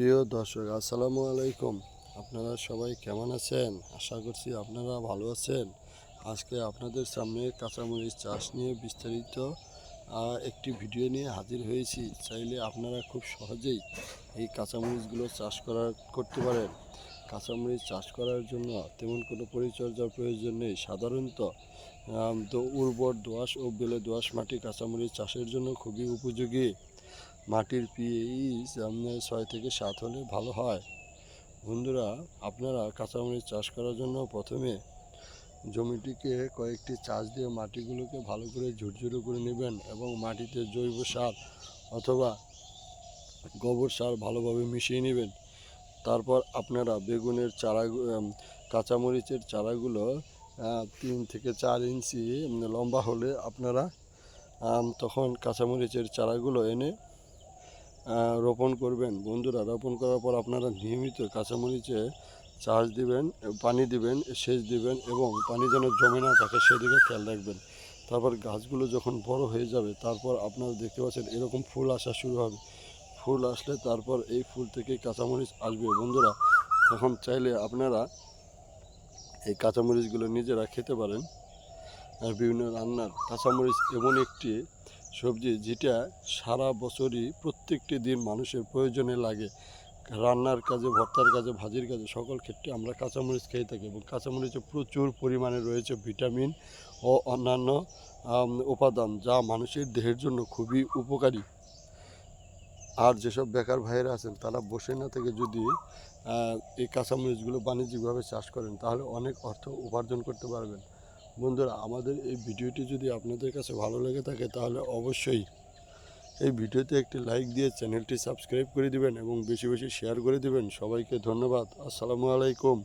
প্রিয় দর্শক, আসসালামু আলাইকুম। আপনারা সবাই কেমন আছেন? আশা করছি আপনারা ভালো আছেন। আজকে আপনাদের সামনে কাঁচামরিচ চাষ নিয়ে বিস্তারিত একটি ভিডিও নিয়ে হাজির হয়েছি। চাইলে আপনারা খুব সহজেই এই কাঁচামরিচগুলো চাষ করা, করতে পারেন। কাঁচামরিচ চাষ করার জন্য তেমন কোনো পরিচর্যার প্রয়োজন নেই। সাধারণত উর্বর দোআঁশ ও বেলে দোআঁশ মাটি কাঁচামরিচ চাষের জন্য খুবই উপযোগী। মাটির পিএইচ আপনার ছয় থেকে সাত হলে ভালো হয়। বন্ধুরা, আপনারা কাঁচামরিচ চাষ করার জন্য প্রথমে জমিটিকে কয়েকটি চাষ দিয়ে মাটিগুলোকে ভালো করে ঝুরঝুরে করে নেবেন এবং মাটিতে জৈব সার অথবা গোবর সার ভালোভাবে মিশিয়ে নেবেন। তারপর আপনারা বেগুনের চারা কাঁচামরিচের চারাগুলো তিন থেকে চার ইঞ্চি লম্বা হলে আপনারা তখন কাঁচামরিচের চারাগুলো এনে রোপণ করবেন। বন্ধুরা, রোপণ করার পর আপনারা নিয়মিত কাঁচামরিচে চাষ দিবেন, পানি দিবেন, সেচ দিবেন এবং পানি যেন জমে না থাকে সেদিকে খেয়াল রাখবেন। তারপর গাছগুলো যখন বড় হয়ে যাবে, তারপর আপনারা দেখতে পাচ্ছেন এরকম ফুল আসা শুরু হবে। ফুল আসলে তারপর এই ফুল থেকে কাঁচামরিচ আসবে। বন্ধুরা, তখন চাইলে আপনারা এই কাঁচামরিচগুলো নিজেরা খেতে পারেন। আর বিভিন্ন রান্নার কাঁচামরিচ এমন একটি সবজি যেটা সারা বছরই প্রত্যেকটি দিন মানুষের প্রয়োজনে লাগে। রান্নার কাজে, ভর্তার কাজে, ভাজির কাজে সকল ক্ষেত্রে আমরা কাঁচামরিচ খেয়ে থাকি এবং কাঁচামরিচে প্রচুর পরিমাণে রয়েছে ভিটামিন ও অন্যান্য উপাদান যা মানুষের দেহের জন্য খুবই উপকারী। আর যেসব বেকার ভাইয়েরা আছেন, তারা বসে না থেকে যদি এই কাঁচামরিচগুলো বাণিজ্যিকভাবে চাষ করেন, তাহলে অনেক অর্থ উপার্জন করতে পারবেন। বন্ধুরা, আমাদের এই ভিডিওটি যদি আপনাদের কাছে ভালো লেগে থাকে, তাহলে অবশ্যই এই ভিডিওতে একটি লাইক দিয়ে চ্যানেলটি সাবস্ক্রাইব করে দিবেন এবং বেশি বেশি শেয়ার করে দিবেন। সবাইকে ধন্যবাদ। আসসালামু আলাইকুম।